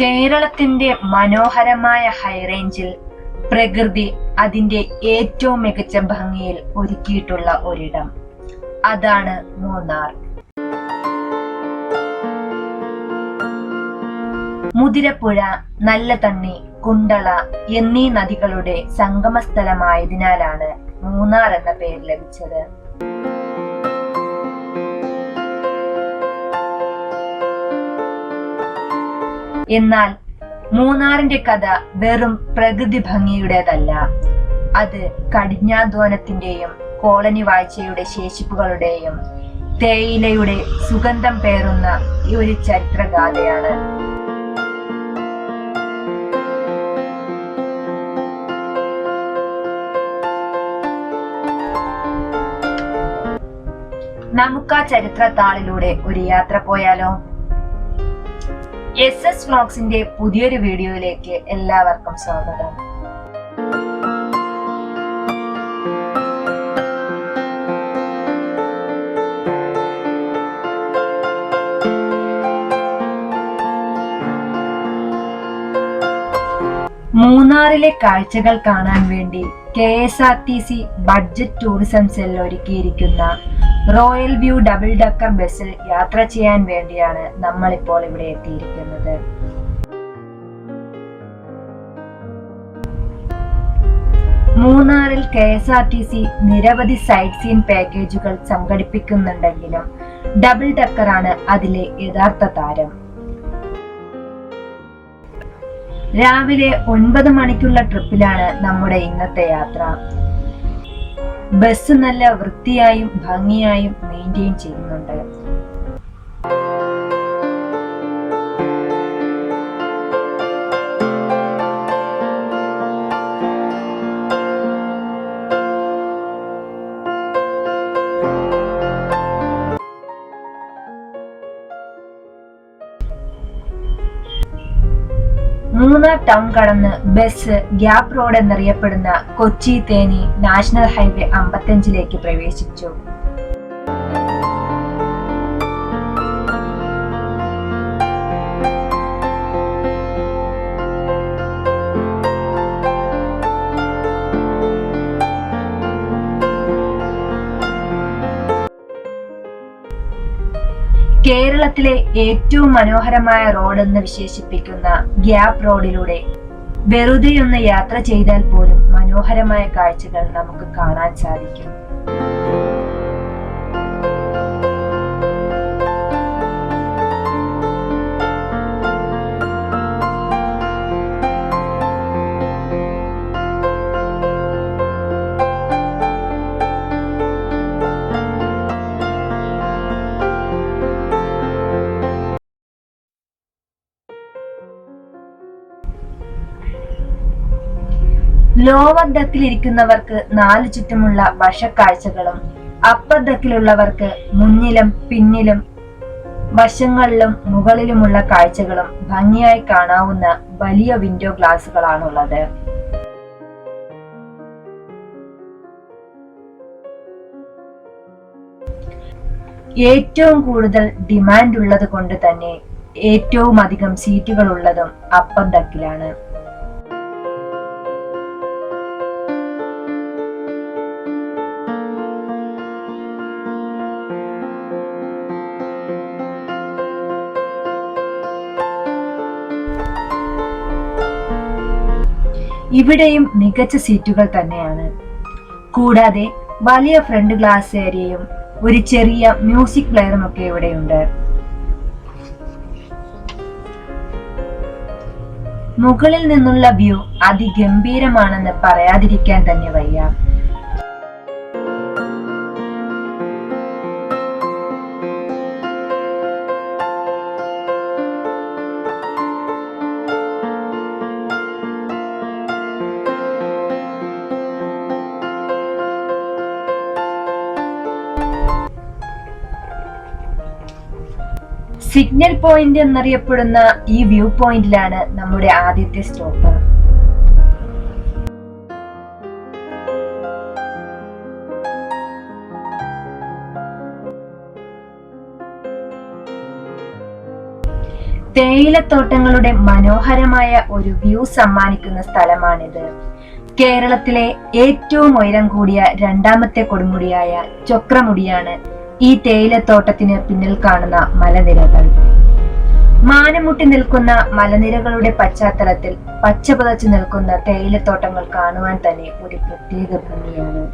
കേരളത്തിന്റെ മനോഹരമായ ഹൈറേഞ്ചിൽ പ്രകൃതി അതിന്റെ ഏറ്റവും മികച്ച ഭംഗിയിൽ ഒരുക്കിയിട്ടുള്ള ഒരിടം. അതാണ് മൂന്നാർ. മുതിരപ്പുഴ നല്ല തണ്ണി കുണ്ടള എന്നീ നദികളുടെ സംഗമസ്ഥലമായതിനാലാണ് മൂന്നാർ എന്ന പേര് ലഭിച്ചത്. എന്നാൽ മൂന്നാറിന്റെ കഥ വെറും പ്രകൃതി ഭംഗിയുടേതല്ല. അത് കഠിനാധ്വാനത്തിന്റെയും കോളനി വാഴ്ചയുടെ ശേഷിപ്പുകളുടെയും തേയിലയുടെ സുഗന്ധം പേറുന്ന ഈ ഒരു ചരിത്രഗാഥയാണ്. നമുക്ക് ആ ചരിത്ര താളിലൂടെ ഒരു യാത്ര പോയാലോ? എസ് എസ് വ്ളോഗ്സിന്റെ പുതിയൊരു വീഡിയോയിലേക്ക് എല്ലാവർക്കും സ്വാഗതം. മൂന്നാറിലെ കാഴ്ചകൾ കാണാൻ വേണ്ടി K S R T C budget tourism cell ഒരുക്കിയിരിക്കുന്ന റോയൽ വ്യൂ ഡബിൾ ഡക്കർ ബസ്സിൽ യാത്ര ചെയ്യാൻ വേണ്ടിയാണ് നമ്മൾ ഇപ്പോൾ ഇവിടെ എത്തിയിരിക്കുന്നത്. മൂന്നാറിൽ K S R T C നിരവധി സൈറ്റ് സീൻ പാക്കേജുകൾ സംഘടിപ്പിക്കുന്നുണ്ടെങ്കിലും ഡബിൾ ഡക്കറാണ് അതിലെ യഥാർത്ഥ താരം. രാവിലെ ഒൻപത് മണിക്കുള്ള ട്രിപ്പിലാണ് നമ്മുടെ ഇന്നത്തെ യാത്ര. ബസ് നല്ല വൃത്തിയായും ഭംഗിയായും മെയിന്റെയിൻ ചെയ്യുന്നുണ്ട്. മൂന്നാർ ടൗൺ കടന്ന് ബസ് ഗ്യാപ് റോഡ് എന്നറിയപ്പെടുന്ന കൊച്ചി തേനി നാഷണൽ ഹൈവേ അമ്പത്തഞ്ചിലേക്ക് പ്രവേശിച്ചു. കേരളത്തിലെ ഏറ്റവും മനോഹരമായ റോഡ് എന്ന് വിശേഷിപ്പിക്കുന്ന ഗ്യാപ് റോഡിലൂടെ വെറുതെയൊന്ന് യാത്ര ചെയ്താൽ പോലും മനോഹരമായ കാഴ്ചകൾ നമുക്ക് കാണാൻ സാധിക്കും. ലോവർ ഡക്കിൽ ഇരിക്കുന്നവർക്ക് നാലു ചുറ്റുമുള്ള വശക്കാഴ്ചകളും അപ്പർ ഡക്കിലുള്ളവർക്ക് മുന്നിലും പിന്നിലും വശങ്ങളിലും മുകളിലുമുള്ള കാഴ്ചകളും ഭംഗിയായി കാണാവുന്ന വലിയ വിൻഡോ ഗ്ലാസുകളാണുള്ളത് ഏറ്റവും കൂടുതൽ ഡിമാൻഡ് ഉള്ളത് കൊണ്ട് തന്നെ ഏറ്റവും അധികം സീറ്റുകൾ ഉള്ളതും അപ്പർ ഡക്കിലാണ് ഇവിടെയും മികച്ച സീറ്റുകൾ തന്നെയാണ്. കൂടാതെ വലിയ ഫ്രണ്ട് ഗ്ലാസ് ഏരിയയും ഒരു ചെറിയ മ്യൂസിക് പ്ലെയറും ഒക്കെ ഇവിടെയുണ്ട്. മുകളിൽ നിന്നുള്ള വ്യൂ അതിഗംഭീരമാണെന്ന് പറയാതിരിക്കാൻ തന്നെ വയ്യ. സിഗ്നൽ പോയിന്റ് എന്നറിയപ്പെടുന്ന ഈ വ്യൂ പോയിന്റിലാണ് നമ്മുടെ ആദ്യത്തെ സ്റ്റോപ്പ്. തേയിലത്തോട്ടങ്ങളുടെ മനോഹരമായ ഒരു വ്യൂ സമ്മാനിക്കുന്ന സ്ഥലമാണിത്. കേരളത്തിലെ ഏറ്റവും ഉയരം കൂടിയ രണ്ടാമത്തെ കൊടുമുടിയായ ചൊക്രമുടിയാണ് ഈ തേയിലത്തോട്ടത്തിന് പിന്നിൽ കാണുന്ന മലനിരകൾ. മാനമുട്ടി നിൽക്കുന്ന മലനിരകളുടെ പശ്ചാത്തലത്തിൽ പച്ച പുതച്ചു നിൽക്കുന്ന തേയിലത്തോട്ടങ്ങൾ കാണുവാൻ തന്നെ ഒരു പ്രത്യേക ഭംഗിയാണ്.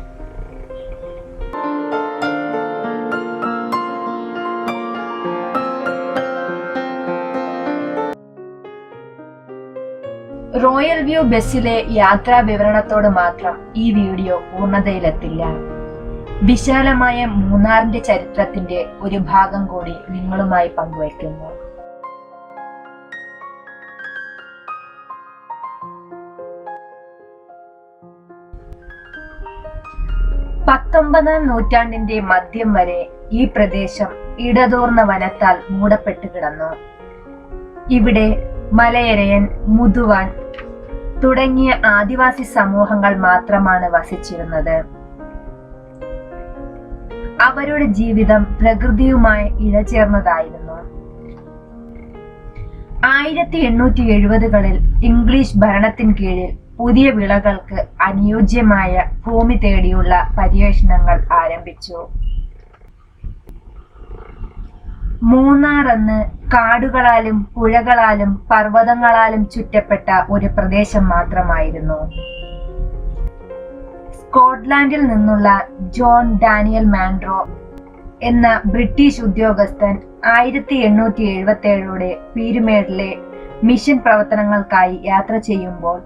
റോയൽ വ്യൂ ബസ്സിലെ യാത്രാ വിവരണത്തോട് മാത്രം ഈ വീഡിയോ പൂർണതയിലെത്തില്ല. വിശാലമായ മൂന്നാറിന്റെ ചരിത്രത്തിന്റെ ഒരു ഭാഗം കൂടി നിങ്ങളുമായി പങ്കുവയ്ക്കുന്നു. പത്തൊമ്പതാം നൂറ്റാണ്ടിന്റെ മധ്യം വരെ ഈ പ്രദേശം ഇടതൂർന്ന വനത്താൽ മൂടപ്പെട്ടു കിടന്നു. ഇവിടെ മലയരയൻ മുതുവാൻ തുടങ്ങിയ ആദിവാസി സമൂഹങ്ങൾ മാത്രമാണ് വസിച്ചിരുന്നത്. അവരുടെ ജീവിതം പ്രകൃതിയുമായി ഇഴചേർന്നതായിരുന്നു ആയിരത്തി എണ്ണൂറ്റി എഴുപതുകളിൽ ഇംഗ്ലീഷ് ഭരണത്തിന് കീഴിൽ പുതിയ വിളകൾക്ക് അനുയോജ്യമായ ഭൂമി തേടിയുള്ള പര്യവേഷണങ്ങൾ ആരംഭിച്ചു. മൂന്നാർ എന്ന് കാടുകളാലും പുഴകളാലും പർവതങ്ങളാലും ചുറ്റപ്പെട്ട ഒരു പ്രദേശം മാത്രമായിരുന്നു. സ്കോട്ട്ലാൻഡിൽ നിന്നുള്ള ജോൺ ഡാനിയൽ മാൻഡ്രോ എന്ന ബ്രിട്ടീഷ് ഉദ്യോഗസ്ഥൻ ആയിരത്തി എണ്ണൂറ്റി എഴുപത്തി ഏഴോടെ പീരുമേഡിലെ മിഷൻ പ്രവർത്തനങ്ങൾക്കായി യാത്ര ചെയ്യുമ്പോൾ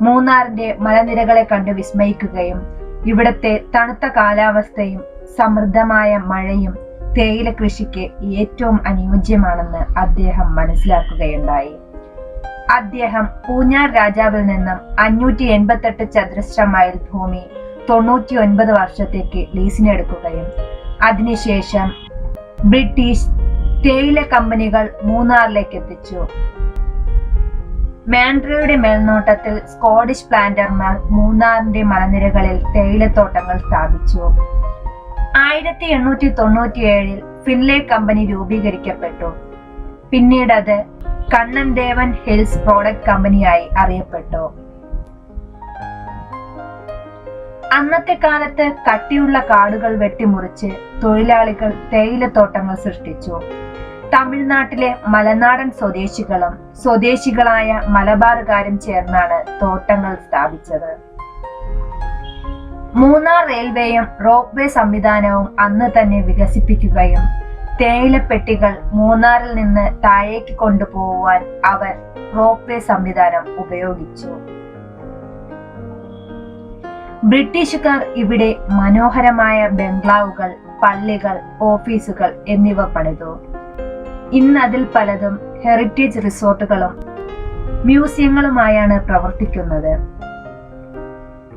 മൂന്നാറിന്റെ മലനിരകളെ കണ്ട് വിസ്മയിക്കുകയും ഇവിടത്തെ തണുത്ത കാലാവസ്ഥയും സമൃദ്ധമായ മഴയും തേയില കൃഷിക്ക് ഏറ്റവും അനുയോജ്യമാണെന്ന് അദ്ദേഹം മനസ്സിലാക്കുകയുണ്ടായി. അദ്ദേഹം പൂഞ്ഞാർ രാജാവിൽ നിന്നും അഞ്ഞൂറ്റി എൺപത്തെട്ട് ചതുരശ്ര മൈൽ ഭൂമി തൊണ്ണൂറ്റി ഒൻപത് വർഷത്തേക്ക് ലീസിനെടുക്കുകയും അതിനുശേഷം ബ്രിട്ടീഷ് തേയില കമ്പനികൾ മൂന്നാറിലേക്ക് എത്തിച്ചു. മാൻഡ്രയുടെ മേൽനോട്ടത്തിൽ സ്കോട്ടിഷ് പ്ലാന്റർമാർ മൂന്നാറിന്റെ മലനിരകളിൽ തേയിലത്തോട്ടങ്ങൾ സ്ഥാപിച്ചു. ആയിരത്തി എണ്ണൂറ്റി തൊണ്ണൂറ്റിയേഴിൽ ഫിൻലെ കമ്പനി രൂപീകരിക്കപ്പെട്ടു. പിന്നീട് അത് കണ്ണൻ ദേവൻ ഹിൽസ് പ്രോഡക്റ്റ് കമ്പനിയായി അറിയപ്പെട്ടു. അന്നത്തെ കാലത്ത് കട്ടിയുള്ള കാടുകൾ വെട്ടിമുറിച്ച് തൊഴിലാളികൾ തേയിലത്തോട്ടങ്ങൾ സൃഷ്ടിച്ചു. തമിഴ്നാട്ടിലെ മലനാടൻ സ്വദേശികളും സ്വദേശികളായ മലബാറുകാരും ചേർന്നാണ് തോട്ടങ്ങൾ സ്ഥാപിച്ചത്. മൂന്നാർ റെയിൽവേയും റോപ്പ്വേ സംവിധാനവും അന്ന് തന്നെ വികസിപ്പിക്കുകയും തേയിലപ്പെട്ടികൾ മൂന്നാറിൽ നിന്ന് താഴേക്ക് കൊണ്ടുപോകുവാൻ അവർ റോപ്പ്വേ സംവിധാനം ഉപയോഗിച്ചു. ബ്രിട്ടീഷുകാർ ഇവിടെ മനോഹരമായ ബംഗ്ലാവുകൾ പള്ളികൾ ഓഫീസുകൾ എന്നിവ പണിതു. ഇന്ന് അതിൽ പലതും ഹെറിറ്റേജ് റിസോർട്ടുകളും മ്യൂസിയങ്ങളുമായാണ് പ്രവർത്തിക്കുന്നത്.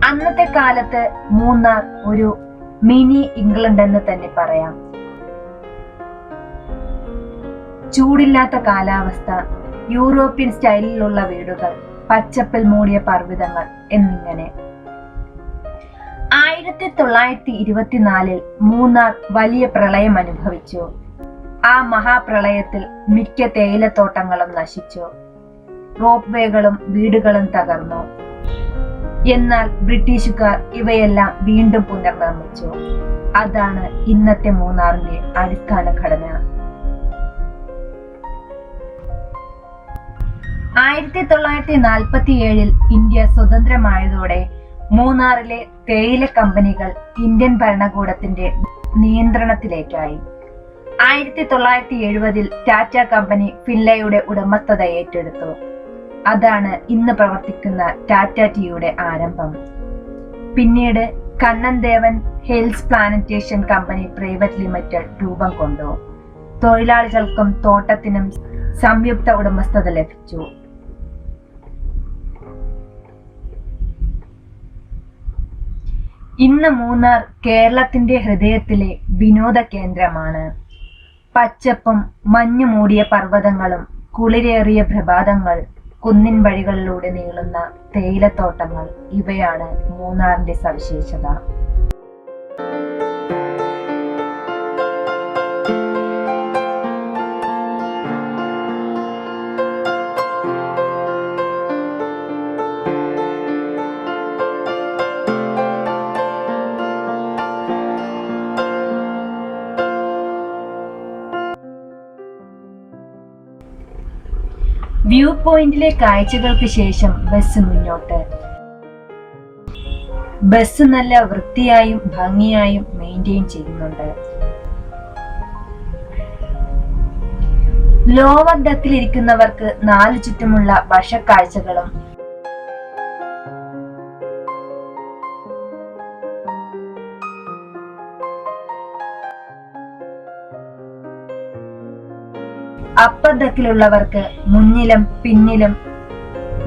അന്നത്തെ കാലത്ത് മൂന്നാർ ഒരു മിനി ഇംഗ്ലണ്ട് എന്ന് തന്നെ പറയാം. ചൂടില്ലാത്ത കാലാവസ്ഥ യൂറോപ്യൻ സ്റ്റൈലിലുള്ള വീടുകൾ പച്ചപ്പിൽ മൂടിയ പർവതങ്ങൾ എന്നിങ്ങനെ. ആയിരത്തി തൊള്ളായിരത്തി ഇരുപത്തിനാലിൽ മൂന്നാർ വലിയ പ്രളയം അനുഭവിച്ചു. ആ മഹാപ്രളയത്തിൽ മിക്ക തേയിലത്തോട്ടങ്ങളും നശിച്ചു. റോപ്പ് വേകളും വീടുകളും തകർന്നു. എന്നാൽ ബ്രിട്ടീഷുകാർ ഇവയെല്ലാം വീണ്ടും പുനർനിർമ്മിച്ചു. അതാണ് ഇന്നത്തെ മൂന്നാറിന്റെ അടിസ്ഥാന ഘടന. ആയിരത്തി തൊള്ളായിരത്തി നാൽപ്പത്തി ഏഴിൽ ഇന്ത്യ സ്വതന്ത്രമായതോടെ മൂന്നാറിലെ തേയില കമ്പനികൾ ഇന്ത്യൻ ഭരണകൂടത്തിന്റെ നിയന്ത്രണത്തിലേക്കായി. ആയിരത്തി തൊള്ളായിരത്തി എഴുപതിൽ ടാറ്റ കമ്പനി ഫില്ലയുടെ ഉടമസ്ഥത ഏറ്റെടുത്തു. അതാണ് ഇന്ന് പ്രവർത്തിക്കുന്ന ടാറ്റ ടീയുടെ ആരംഭം. പിന്നീട് Kannan Devan hills plantation company private limited രൂപം കൊണ്ടു. തൊഴിലാളികൾക്കും തോട്ടത്തിനും സംയുക്ത ഉടമസ്ഥത ലഭിച്ചു. ഇന്ന് മൂന്നാർ കേരളത്തിന്റെ ഹൃദയത്തിലെ വിനോദ കേന്ദ്രമാണ് പച്ചപ്പും മഞ്ഞു മൂടിയ പർവതങ്ങളും കുളിരേറിയ പ്രഭാതങ്ങൾ കുന്നിൻ വഴികളിലൂടെ നീളുന്ന തേയിലത്തോട്ടങ്ങൾ ഇവയാണ് മൂന്നാറിന്റെ സവിശേഷത. പോയിന്റിലെ കാഴ്ചകൾക്ക് ശേഷം ബസ് മുന്നോട്ട്. ബസ് നല്ല വൃത്തിയായും ഭംഗിയായും മെയിന്റെയിൻ ചെയ്യുന്നുണ്ട്. ലോവർ ഡക്കിൽ ഇരിക്കുന്നവർക്ക് നാലു ചുറ്റുമുള്ള വശക്കാഴ്ചകളും ഡക്കിലുള്ളവർക്ക് മുന്നിലും പിന്നിലും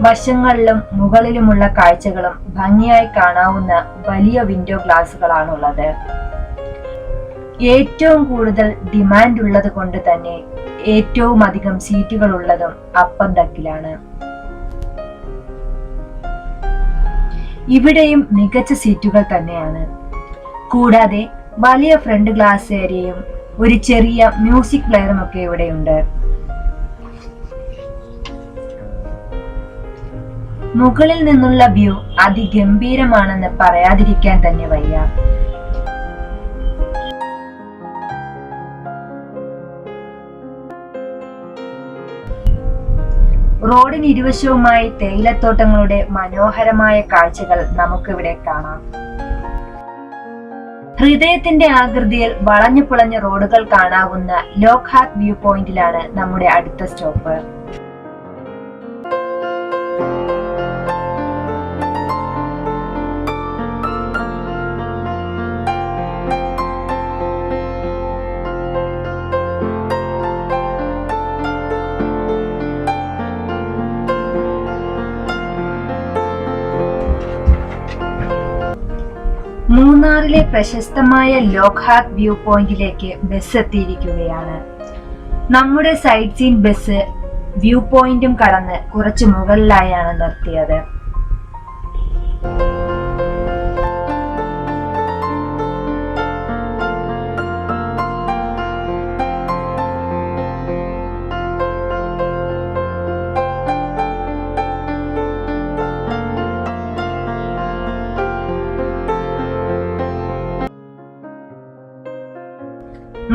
വശങ്ങളിലും മുകളിലുമുള്ള കാഴ്ചകളും ഭംഗിയായി കാണാവുന്ന വലിയ വിൻഡോ ഗ്ലാസുകളാണുള്ളത് ഏറ്റവും കൂടുതൽ ഡിമാൻഡ് ഉള്ളത് കൊണ്ട് തന്നെ ഏറ്റവും അധികം സീറ്റുകൾ ഉള്ളതും അപ്പർ ഡക്കിലാണ് ഇവിടെയും മികച്ച സീറ്റുകൾ തന്നെയാണ്. കൂടാതെ വലിയ ഫ്രണ്ട് ഗ്ലാസ് ഏരിയയും ഒരു ചെറിയ മ്യൂസിക് പ്ലെയറും ഒക്കെ ഇവിടെയുണ്ട്. മുകളിൽ നിന്നുള്ള വ്യൂ അതിഗംഭീരമാണെന്ന് പറയാതിരിക്കാൻ തന്നെ വയ്യ. റോഡിന് ഇരുവശവുമായി തേയിലത്തോട്ടങ്ങളുടെ മനോഹരമായ കാഴ്ചകൾ നമുക്കിവിടെ കാണാം. ഹൃദയത്തിന്റെ ആകൃതിയിൽ വളഞ്ഞു പുളഞ്ഞ റോഡുകൾ കാണാവുന്ന ലോക്ഹാർട്ട് വ്യൂ പോയിന്റിലാണ് നമ്മുടെ അടുത്ത സ്റ്റോപ്പ്. മൂന്നാറിലെ പ്രശസ്തമായ ലോക്ഹാത്ത് വ്യൂ പോയിന്റിലേക്ക് ബസ് എത്തിയിരിക്കുകയാണ്. നമ്മുടെ സൈറ്റ് സീൻ ബസ് വ്യൂ പോയിന്റും കടന്ന് കുറച്ച് മുകളിലായാണ് നിർത്തിയത്.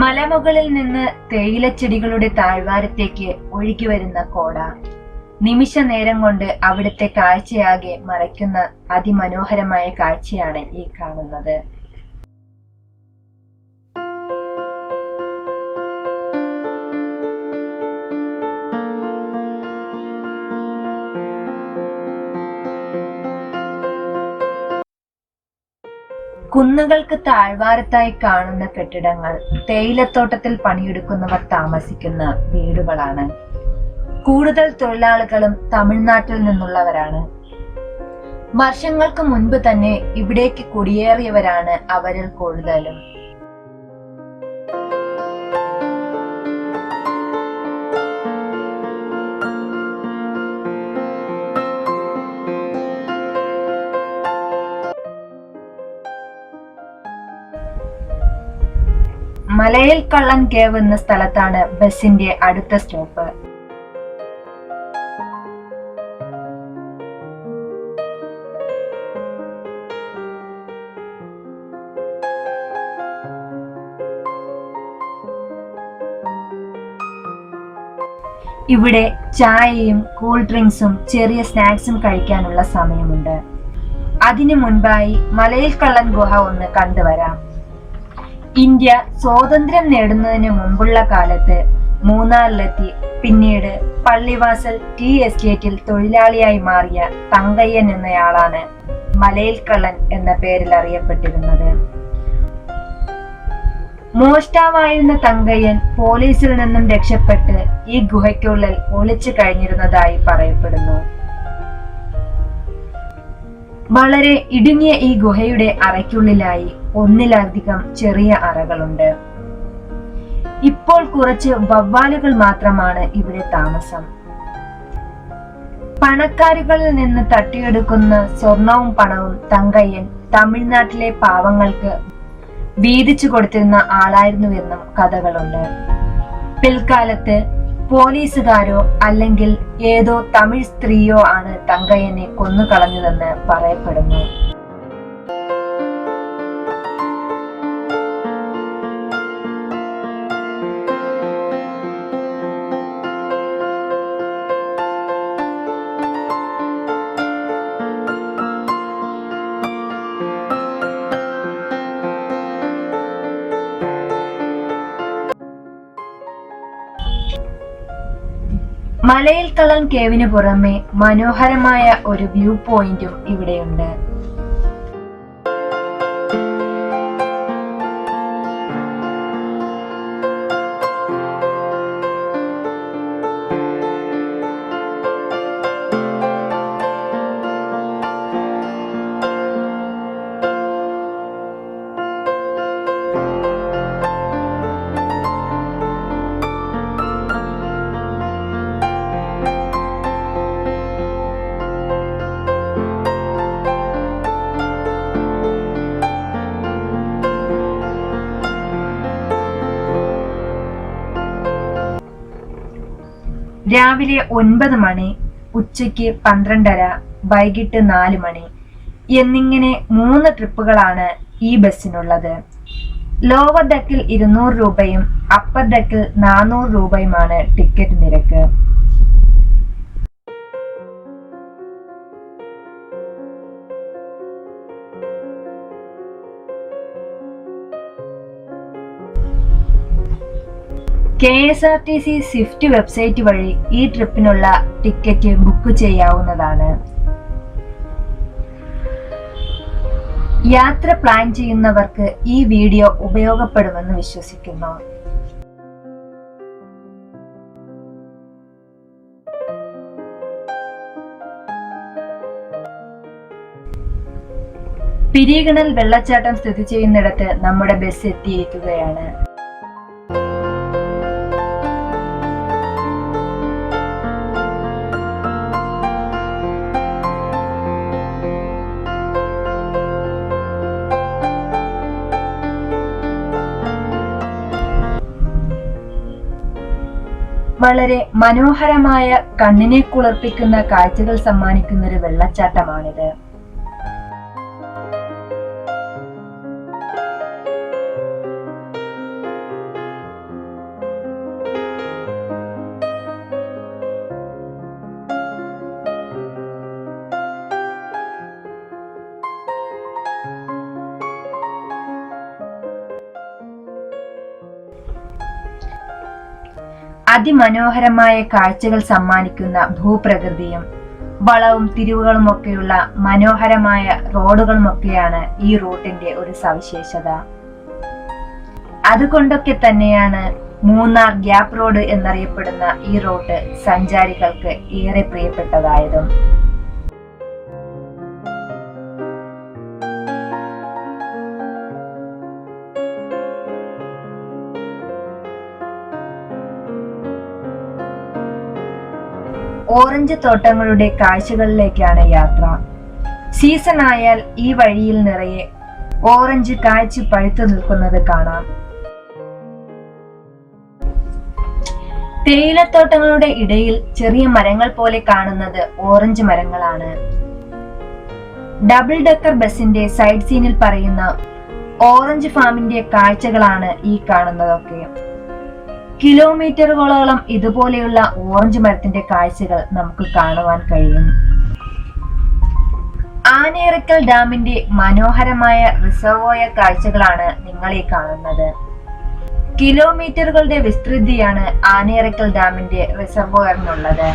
മലമുകളിൽ നിന്ന് തേയിലച്ചെടികളുടെ താഴ്വാരത്തേക്ക് ഒഴുകി വരുന്ന കോട. നിമിഷ നേരം കൊണ്ട് അവിടുത്തെ കാഴ്ചയാകെ മറയ്ക്കുന്ന അതിമനോഹരമായ കാഴ്ചയാണ് ഈ കാണുന്നത്. കുന്നുകൾക്ക് താഴ്വാരത്തായി കാണുന്ന കെട്ടിടങ്ങൾ തേയിലത്തോട്ടത്തിൽ പണിയെടുക്കുന്നവർ താമസിക്കുന്ന വീടുകളാണ്. കൂടുതൽ തൊഴിലാളികളും തമിഴ്നാട്ടിൽ നിന്നുള്ളവരാണ്. വർഷങ്ങൾക്ക് മുൻപ് തന്നെ ഇവിടേക്ക് കുടിയേറിയവരാണ് അവരിൽ കൂടുതലും. മലയിൽ കള്ളൻ കേവ് എന്ന സ്ഥലത്താണ് ബസിന്റെ അടുത്ത സ്റ്റോപ്പ്. ഇവിടെ ചായയും കൂൾ ഡ്രിങ്ക്സും ചെറിയ സ്നാക്സും കഴിക്കാനുള്ള സമയമുണ്ട്. അതിനു മുൻപായി മലയിൽ കള്ളൻ ഗുഹ ഒന്ന് കണ്ടുവരാം. ഇന്ത്യ സ്വാതന്ത്ര്യം നേടുന്നതിന് മുമ്പുള്ള കാലത്ത് മൂന്നാറിലെത്തി. പിന്നീട് പള്ളിവാസൽ ടി എസ്റ്റേറ്റിൽ തൊഴിലാളിയായി മാറിയ തങ്കയ്യൻ എന്നയാളാണ് മലയിൽ കള്ളൻ എന്ന പേരിൽ അറിയപ്പെട്ടിരുന്നത്. മോഷ്ടാവായിരുന്ന തങ്കയ്യൻ പോലീസിൽ നിന്നും രക്ഷപ്പെട്ട് ഈ ഗുഹയ്ക്കുള്ളിൽ ഒളിച്ചു കഴിഞ്ഞിരുന്നതായി പറയപ്പെടുന്നു. വളരെ ഇടുങ്ങിയ ഈ ഗുഹയുടെ അറയ്ക്കുള്ളിലായി ഒന്നിലധികം ചെറിയ അറകളുണ്ട്. ഇപ്പോൾ കുറച്ച് വവ്വാലുകൾ മാത്രമാണ് ഇവിടെ താമസം. പണക്കാരുകളിൽ നിന്ന് തട്ടിയെടുക്കുന്ന സ്വർണവും പണവും തങ്കയ്യൻ തമിഴ്നാട്ടിലെ പാവങ്ങൾക്ക് വീതിച്ചു കൊടുത്തിരുന്ന ആളായിരുന്നുവെന്നും കഥകളുണ്ട്. പിൽക്കാലത്ത് പോലീസുകാരോ അല്ലെങ്കിൽ ഏതോ തമിഴ് സ്ത്രീയോ ആണ് തങ്കയ്യനെ കൊന്നുകളഞ്ഞതെന്ന് പറയപ്പെടുന്നു. മലയിൽ കള്ളൻ കേവിന് പുറമെ മനോഹരമായ ഒരു വ്യൂ പോയിന്റും ഇവിടെയുണ്ട്. രാവിലെ ഒൻപത് മണി ഉച്ചയ്ക്ക് പന്ത്രണ്ടര വൈകിട്ട് നാല് മണി എന്നിങ്ങനെ മൂന്ന് ട്രിപ്പുകളാണ് ഈ ബസ്സിനുള്ളത്. ലോവർ ഡെക്കിൽ ഇരുന്നൂറ് രൂപയും അപ്പർ ഡെക്കിൽ നാനൂറ് രൂപയുമാണ് ടിക്കറ്റ് നിരക്ക്. K S R T C swift website വഴി ഈ ട്രിപ്പിനുള്ള ടിക്കറ്റ് ബുക്ക് ചെയ്യാവുന്നതാണ്. യാത്ര പ്ലാൻ ചെയ്യുന്നവർക്ക് ഈ വീഡിയോ ഉപയോഗപ്പെടുമെന്ന് വിശ്വസിക്കുന്നു. പിരീഗണൽ വെള്ളച്ചാട്ടം സ്ഥിതി ചെയ്യുന്നിടത്ത് നമ്മുടെ ബസ് എത്തിയിരിക്കുകയാണ്. വളരെ മനോഹരമായ കണ്ണിനെ കുളിർപ്പിക്കുന്ന കാഴ്ചകൾ സമ്മാനിക്കുന്ന ഒരു വെള്ളച്ചാട്ടമാണിത്. അതിമനോഹരമായ കാഴ്ചകൾ സമ്മാനിക്കുന്ന ഭൂപ്രകൃതിയും വളവും തിരിവുകളുമൊക്കെയുള്ള മനോഹരമായ റോഡുകളുമൊക്കെയാണ് ഈ റൂട്ടിന്റെ ഒരു സവിശേഷത. അതുകൊണ്ടൊക്കെ തന്നെയാണ് മൂന്നാർ ഗ്യാപ് റോഡ് എന്നറിയപ്പെടുന്ന ഈ റൂട്ട് സഞ്ചാരികൾക്ക് ഏറെ പ്രിയപ്പെട്ടതായതും. ഓറഞ്ച് തോട്ടങ്ങളുടെ കാഴ്ചകളിലേക്കാണ് യാത്ര. സീസൺ ആയാൽ ഈ വഴിയിൽ നിറയെ ഓറഞ്ച് കാഴ്ച പഴുത്തു നിൽക്കുന്നത് കാണാം. തേയിലത്തോട്ടങ്ങളുടെ ഇടയിൽ ചെറിയ മരങ്ങൾ പോലെ കാണുന്നത് ഓറഞ്ച് മരങ്ങളാണ്. ഡബിൾ ഡെക്കർ ബസിന്റെ സൈഡ് സീനിൽ പറയുന്ന ഓറഞ്ച് ഫാമിന്റെ കാഴ്ചകളാണ് ഈ കാണുന്നതൊക്കെ. കിലോമീറ്ററുകളോളം ഇതുപോലെയുള്ള ഓറഞ്ച് മരത്തിന്റെ കാഴ്ചകൾ നമുക്ക് കാണുവാൻ കഴിയും. ആനയിറക്കൽ ഡാമിന്റെ മനോഹരമായ റിസർവോയർ കാഴ്ചകളാണ് നിങ്ങൾ ഈ കാണുന്നത്. കിലോമീറ്ററുകളുടെ വിസ്തൃതിയാണ് ആനയിറക്കൽ ഡാമിന്റെ റിസർവോയറിനുള്ളത്.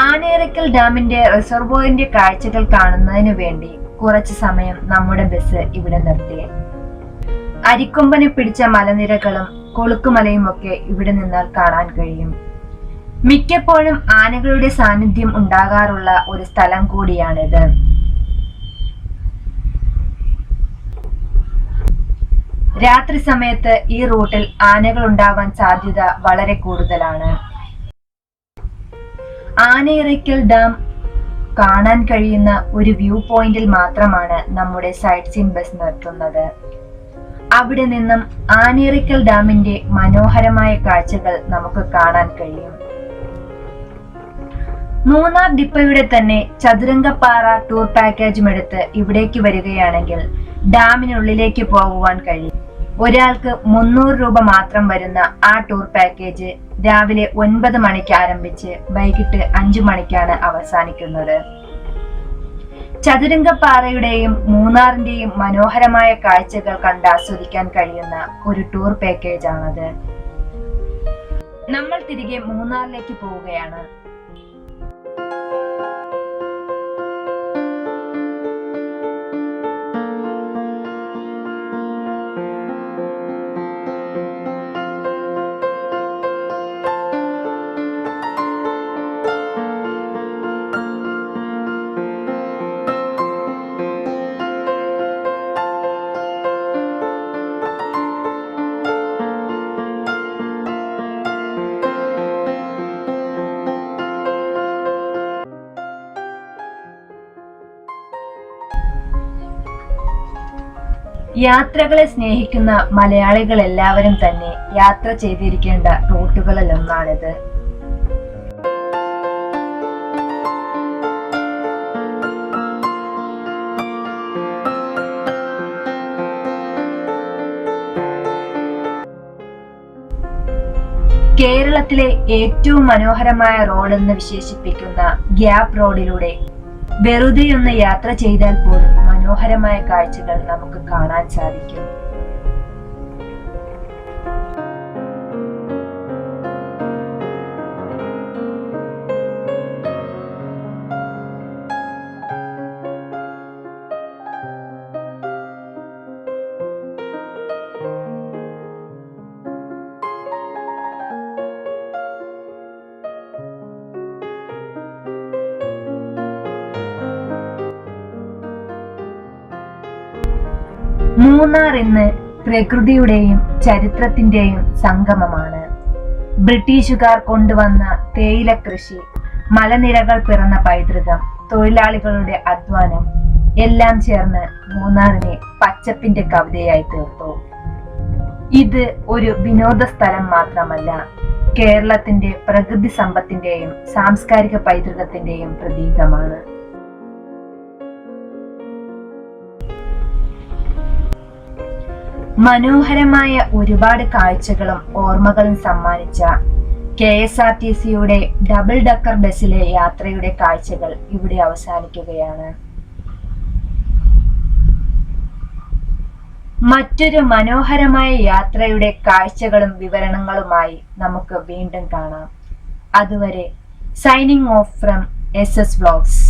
ആനയിറക്കൽ ഡാമിന്റെ റിസർവോയറിന്റെ കാഴ്ചകൾ കാണുന്നതിനു വേണ്ടി കുറച്ച് സമയം നമ്മുടെ ബസ് ഇവിടെ നിർത്തി. അരിക്കൊമ്പനെ പിടിച്ച മലനിരകളും കൊളുക്കുമലയും ഒക്കെ ഇവിടെ നിന്നാൽ കാണാൻ കഴിയും. മിക്കപ്പോഴും ആനകളുടെ സാന്നിധ്യം ഉണ്ടാകാറുള്ള ഒരു സ്ഥലം കൂടിയാണിത്. രാത്രി സമയത്ത് ഈ റൂട്ടിൽ ആനകൾ ഉണ്ടാവാൻ സാധ്യത വളരെ കൂടുതലാണ്. ആനയിറയ്ക്കൽ ഡാം കാണാൻ കഴിയുന്ന ഒരു വ്യൂ പോയിന്റിൽ മാത്രമാണ് നമ്മുടെ സൈറ്റ് സീൻ ബസ് നിർത്തുന്നത്. അവിടെ നിന്നും ആനേറിക്കൽ ഡാമിന്റെ മനോഹരമായ കാഴ്ചകൾ നമുക്ക് കാണാൻ കഴിയും. മൂന്നാർ ഡിപ്പയുടെ തന്നെ ചതുരംഗപ്പാറ ടൂർ പാക്കേജും എടുത്ത് ഇവിടേക്ക് വരികയാണെങ്കിൽ ഡാമിനുള്ളിലേക്ക് പോകുവാൻ കഴിയും. ഒരാൾക്ക് മുന്നൂറ് രൂപ മാത്രം വരുന്ന ആ ടൂർ പാക്കേജ് രാവിലെ ഒൻപത് മണിക്ക് ആരംഭിച്ച് വൈകിട്ട് അഞ്ചു മണിക്കാണ് അവസാനിക്കുന്നത്. ചതുരംഗപ്പാറയുടെയും മൂന്നാറിന്റെയും മനോഹരമായ കാഴ്ചകൾ കണ്ട് ആസ്വദിക്കാൻ കഴിയുന്ന ഒരു ടൂർ പാക്കേജ് ആണത്. നമ്മൾ തിരികെ മൂന്നാറിലേക്ക് പോവുകയാണ്. യാത്രകളെ സ്നേഹിക്കുന്ന മലയാളികൾ എല്ലാവരും തന്നെ യാത്ര ചെയ്തിരിക്കേണ്ട റൂട്ടുകളിലൊന്നാണിത്. കേരളത്തിലെ ഏറ്റവും മനോഹരമായ റോഡ് എന്ന് വിശേഷിപ്പിക്കുന്ന ഗ്യാപ് റോഡിലൂടെ വെറുതെ ഒന്ന് യാത്ര ചെയ്താൽ പോലും മനോഹരമായ കാഴ്ചകൾ നമുക്ക് കാണാൻ സാധിക്കും. പ്രകൃതിയുടെയും ചരിത്രത്തിന്റെയും സംഗമമാണ്. ബ്രിട്ടീഷുകാർ കൊണ്ടുവന്ന തേയില കൃഷി മലനിരകൾ പിറന്ന പൈതൃകം തൊഴിലാളികളുടെ അധ്വാനം എല്ലാം ചേർന്ന് മൂന്നാറിനെ പച്ചപ്പിന്റെ കവിതയായി തീർത്തു. ഇത് ഒരു വിനോദ സ്ഥലം മാത്രമല്ല കേരളത്തിന്റെ പ്രകൃതി സമ്പത്തിന്റെയും സാംസ്കാരിക പൈതൃകത്തിന്റെയും പ്രതീകമാണ്. മനോഹരമായ ഒരുപാട് കാഴ്ചകളും ഓർമ്മകളും സമ്മാനിച്ച കെ എസ് ആർ ടി സിയുടെ ഡബിൾ ഡക്കർ ബസ്സിലെ യാത്രയുടെ കാഴ്ചകൾ ഇവിടെ അവസാനിക്കുകയാണ്. മറ്റൊരു മനോഹരമായ യാത്രയുടെ കാഴ്ചകളും വിവരണങ്ങളുമായി നമുക്ക് വീണ്ടും കാണാം. അതുവരെ signing off from S S vlogs